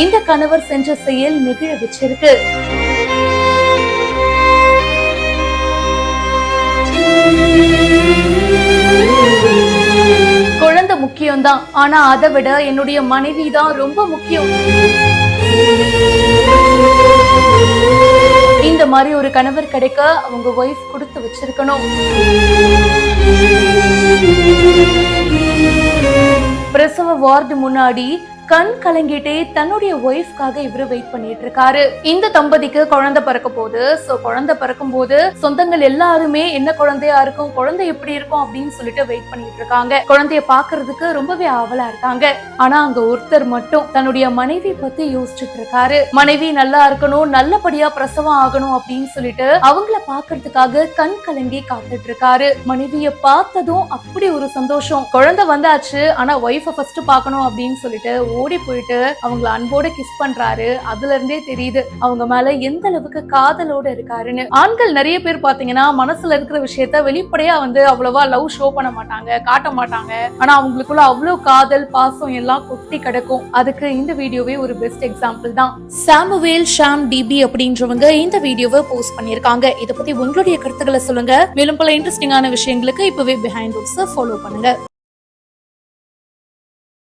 இந்த கணவர் சென்ற செயல் நெகிழ வச்சிருக்கு குழந்தை முக்கியம்தான். ஆனா அதை விட என்னுடைய மனைவி தான் ரொம்ப முக்கியம். இந்த மாதிரி ஒரு கணவர் கிடைக்க அவங்க ஒய்ஃப் கொடுத்து வச்சிருக்கணும். பிரசவ வார்டு முன்னாடி கண் கலங்கிட்டே தன்னுடைய ஒய்ஃப்காக இவரு வெயிட் பண்ணிட்டு இருக்காரு. இந்த தம்பதிக்கு குழந்தை பிறக்க போது சோ குழந்தை பிறக்கும் போது சொந்தங்கள் எல்லாருமே என்ன குழந்தையா இருக்கும் குழந்தை எப்படி இருக்கும் அப்படின்னு சொல்லிட்டு வெயிட் பண்ணிட்டு இருக்காங்க. குழந்தைய பாக்குறதுக்கு ரொம்பவே ஆவலா இருக்காங்க. ஆனா அங்க ஒருத்தர் மட்டும் தன்னுடைய மனைவி பத்தி யோசிச்சுட்டு இருக்காரு. மனைவி நல்லா இருக்கணும் நல்லபடியா பிரசவம் ஆகணும் அப்படின்னு சொல்லிட்டு அவங்கள பாக்குறதுக்காக கண் கலங்கி காத்துட்டு இருக்காரு. மனைவிய பார்த்ததும் அப்படி ஒரு சந்தோஷம். குழந்தை வந்தாச்சு ஆனா ஒய்ஃப ஃபர்ஸ்ட் பார்க்கணும் அப்படின்னு சொல்லிட்டு ஓடி போயிட்டு அவங்கள அன்போட கிஸ் பண்றாரு. அதுல இருந்தே தெரியுது அவங்க மேல எந்த அளவுக்கு காதலோட இருக்காருன்னு. ஆண்கள் நிறைய பேர் பாத்தீங்கன்னா மனசுல இருக்கிற விஷயத்த வெளிப்படையா வந்து அவ்வளவா லவ் ஷோ பண்ண மாட்டாங்க காட்ட மாட்டாங்க. ஆனா அவங்களுக்குள்ள அவ்வளவு காதல் பாசம் எல்லாம் கொட்டி கிடக்கும். அதுக்கு இந்த வீடியோவே ஒரு பெஸ்ட் எக்ஸாம்பிள் தான். சாமுவேல் ஷாம் டிபி அப்படின்றவங்க இந்த வீடியோவை போஸ்ட் பண்ணிருக்காங்க இத பத்தி உங்களுடைய கருத்துக்களை சொல்லுங்க. மேலும் பல இன்ட்ரெஸ்டிங்கான விஷயங்களுக்கு இப்பவே பிஹைண்ட் ஃபாலோ பண்ணுங்க.